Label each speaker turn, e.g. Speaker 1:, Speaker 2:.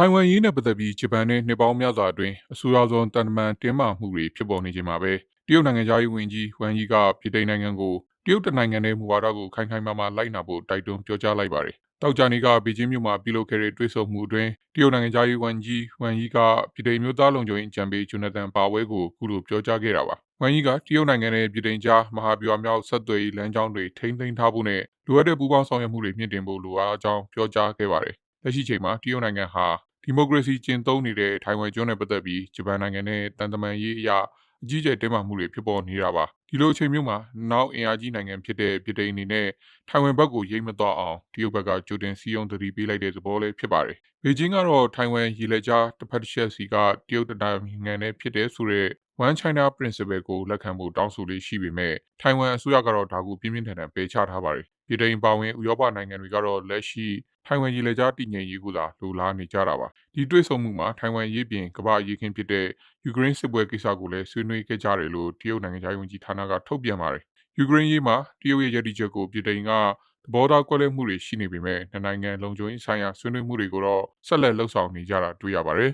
Speaker 1: ထိုင်ဝမ်ရေးနဲ့ပတ်သက်ပြီးဂျပန်နဲ့နှစ်ပေါင်းများစွာအတွင်းအဆိုးရွားဆုံးတန်တမန်တင်းမာမှုတွေဖြစ်ပေါ်နေချိန်မှာပဲတရုတ်နိုင်ငံသားရေးဝန်ကြီးဝမ်ယီကပြည်ထိုင်နိုင်ငံကိုတရုတ်တနိုင်ငံရဲ့မူဝါဒကိုခိုင်ခိုင်မာမာလိုက်နာဖို့တိုက်တွန်းပြောကြားလိုက်ပါတယ်။တောက်ကြနေကဘေကျင်းမြို့မှာပြုလုပ်ခဲ့တဲ့တွေ့ဆုံမှုအတွင်းတရုတ်နိုင်ငံသားရေးဝန်ကြီးဝမ်ယီကပြည်ထိုင်မျိုးသားလုံခြုံရေးအကြံပေးဂျိုနသန်ပါဝဲကိုအခုလိုပြောကြားခဲ့တာပါ။ဝမ်ယီကတရုတ်နိုင်ငံရဲ့ပြည်ထိုင်ကြားမဟာဗျူဟာမြောက်ဆက်သွယ်ရေးလမ်းကြောင်းတွေထိန်းသိမ်းထားဖို့နဲ့လိုအပ်တဲ့ပူးပေါင်းဆောင်ရွက်မှုတွေမြင့်တင်ဖို့လိုအပ်ကြောင်းပြောကြားခဲ့ပါတယ်။လက်ရှိချိန်မှာတရုတ်နိုင်ငံဟာ ဒီမိုကရေစီကျင့်သုံးနေတဲ့ထိုင်ဝမ်ကျွန်းနဲ့ပတ်သက်ပြီးဂျပန်နိုင်ငံနဲ့တန်တမန်ရေးအရာအကြီးအကျယ်တင်းမာမှုတွေဖြစ်ပေါ်နေတာပါဒီလိုအချိန်မျိုးမှာနောက်အင်အားကြီးနိုင်ငံဖြစ်တဲ့ပြည်ထိုင်အနေနဲ့ထိုင်ဝမ်ဘက်ကိုရိတ်မတော့အောင်တရုတ်ဘက်ကကြိုတင်စီယုံတတိပေးလိုက်တဲ့သဘောလေးဖြစ်ပါတယ်ဘေကျင်းကတော့ထိုင်ဝမ်ရေလက်ကြားတစ်ဖက်တစ်ချက်စီကတရုတ်နိုင်ငံနဲ့ဖြစ်တဲ့ဆိုတဲ့ One China Principle ကိုလက်ခံဖို့တောင်းဆိုလေးရှိပေမဲ့ထိုင်ဝမ်အစိုးရကတော့ဒါကိုပြင်းပြင်းထန်ထန်ပယ်ချထားပါတယ် ပြည်ထိုင်ပါဝင်ဥရောပနိုင်ငံတွေကတော့လက်ရှိထိုင်ဝမ်ရေလက်ကြားတည်ငြိမ်ရေးကိုသာလိုလားနေကြတာပါဒီတွေ့ဆုံမှုမှာထိုင်ဝမ်ရေးပြင်ကမ္ဘာအရေးခင်းဖြစ်တဲ့ယူကရိန်းစစ်ပွဲကိစ္စကိုလည်းဆွေးနွေးခဲ့ကြတယ်လို့တရုတ်နိုင်ငံသားဝန်ကြီးဌာနကထုတ်ပြန်ပါတယ်ယူကရိန်းရေးမှာတရုတ်ရဲ့ရည်တည်ချက်ကိုပြည်ထိုင်ကသဘောထားကွဲလွဲမှုတွေရှိနေပေမဲ့နိုင်ငံလုံခြုံရေးဆိုင်ရာဆွေးနွေးမှုတွေကိုတော့ဆက်လက်လှုပ်ဆောင်နေကြတာတွေ့ရပါတယ်